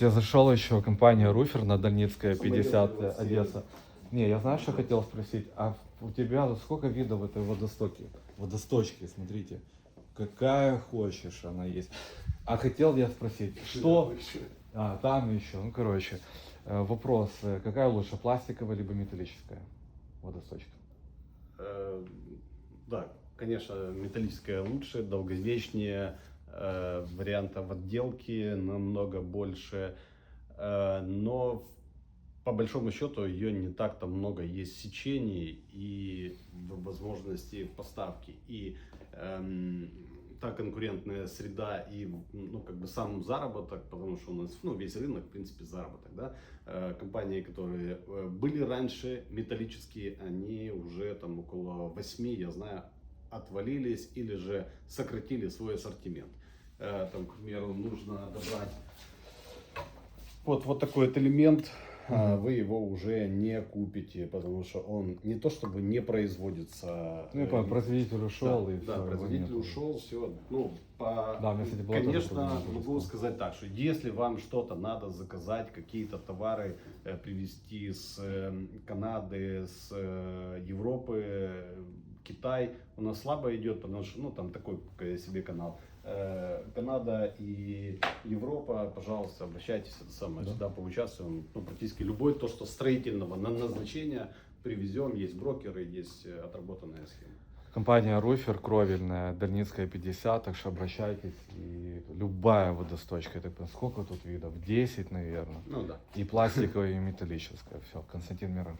Я зашел еще компания Руфер на Дальницкая, Самое 50 дело, все. Одесса. Не, я знаю, что хотел спросить. А у тебя сколько видов этой водостоки? Водосточки, смотрите. Какая хочешь она есть. А хотел я спросить, что... А, там еще, ну короче. э, Вопрос, э, какая лучше, пластиковая либо металлическая водосточка? Э, Да, конечно, металлическая лучше, долговечнее, э, вариантов отделки намного больше, э, но по большому счету ее не так-то много есть сечений и в- возможностей поставки. И эм, та конкурентная среда и ну, как бы сам заработок, потому что у нас ну, весь рынок, в принципе, заработок. Да? Э, компании, которые э, были раньше металлические, они уже там около 8, я знаю, отвалились или же сократили свой ассортимент. Э, Там, к примеру, нужно добрать вот, вот такой вот элемент, а, вы его уже не купите, потому что он не то чтобы не производится. Ну, э, понял, производитель ушел да, и да, всё, его производитель ушел, все. Ну, по... Да, меня, кстати, была тоже Конечно, могу сказать так, что если вам что-то надо заказать, какие-то товары э, привезти с э, Канады, с Европы, Китай, у нас слабо идет, потому что, ну, там такой себе канал. Э, Канада и Европа, пожалуйста, обращайтесь это самое, Да. сюда поучаствуем. Ну, практически любой то, что строительного на назначения привезем, есть брокеры, есть э, отработанная схема. Компания Руфер, кровельная, Дальницкая 50, так что обращайтесь. И любая водосточка, понимаю, сколько тут видов? 10, наверное. Ну да. И пластиковая, и металлическая. Все, Константин Мирон.